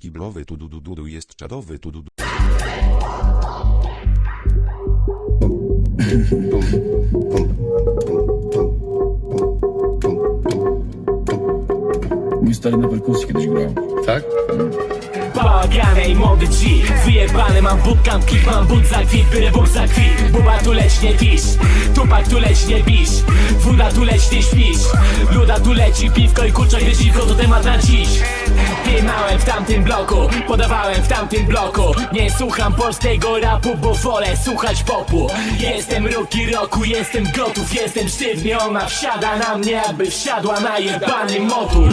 kiblowy tu du du du du jest czadowy tu du du. Mój stary na perkusji kiedyś grał. Tak? Bałaganej młody G. Wyjebany mam bootcamp, kick mam but za kwit Byle Bóg za kwit Buba tu leć nie wisz Tupak tu leć nie bisz Wuda tu leć nie śpisz. Luda tu leci piwko i kurczak Wyciwko to temat na dziś. Piemałem w tamtym bloku Podawałem w tamtym bloku. Nie słucham polskiego rapu Bo wolę słuchać popu. Jestem ruki roku Jestem gotów, jestem sztywny. Ona wsiada na mnie Aby wsiadła na jebany motor.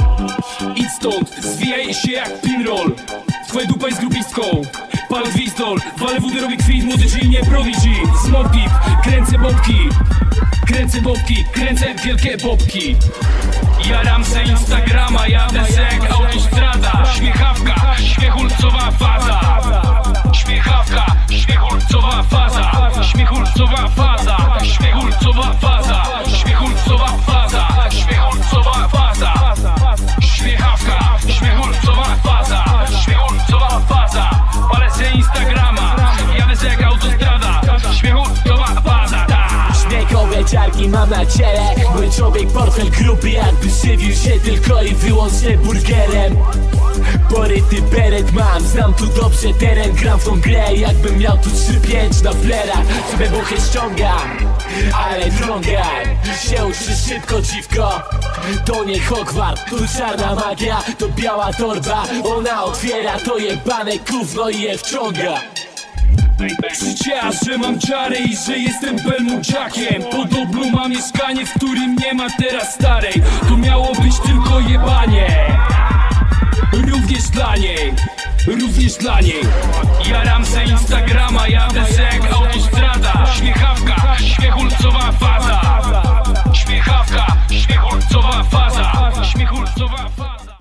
Idź stąd, zwijaj się jak pinroll Twoja dupa jest grupistką Palę gwizdol, walę wódę, robię kwit Młody nie Smog deep, kręcę bobki. Kręcę bobki, kręcę wielkie bobki. Jaram se Instagrama, jadę se jak autostrada. Śmiechawka, śmiechulcowa faza. Śmiechawka, śmiechulcowa faza. Śmiechulcowa faza Śmiechulcowa faza Mam na ciele Mój człowiek portfel gruby jakby żywił się tylko i wyłącznie burgerem. Poryty beret mam, znam tu dobrze teren Gram w tą grę jakbym miał tu 3-5 na plerach Sobie buchy ściągam, ale drągam Się uczy szybko dziwko. To nie Hogwart, tu czarna magia To biała torba, ona otwiera to jebane gówno i je wciąga Życia, że mam czarę i że jestem belmuciakiem Podobno mam mieszkanie, w którym nie ma teraz starej. To miało być tylko jebanie. Również dla niej, również dla niej. Jaram se Instagrama, jadę se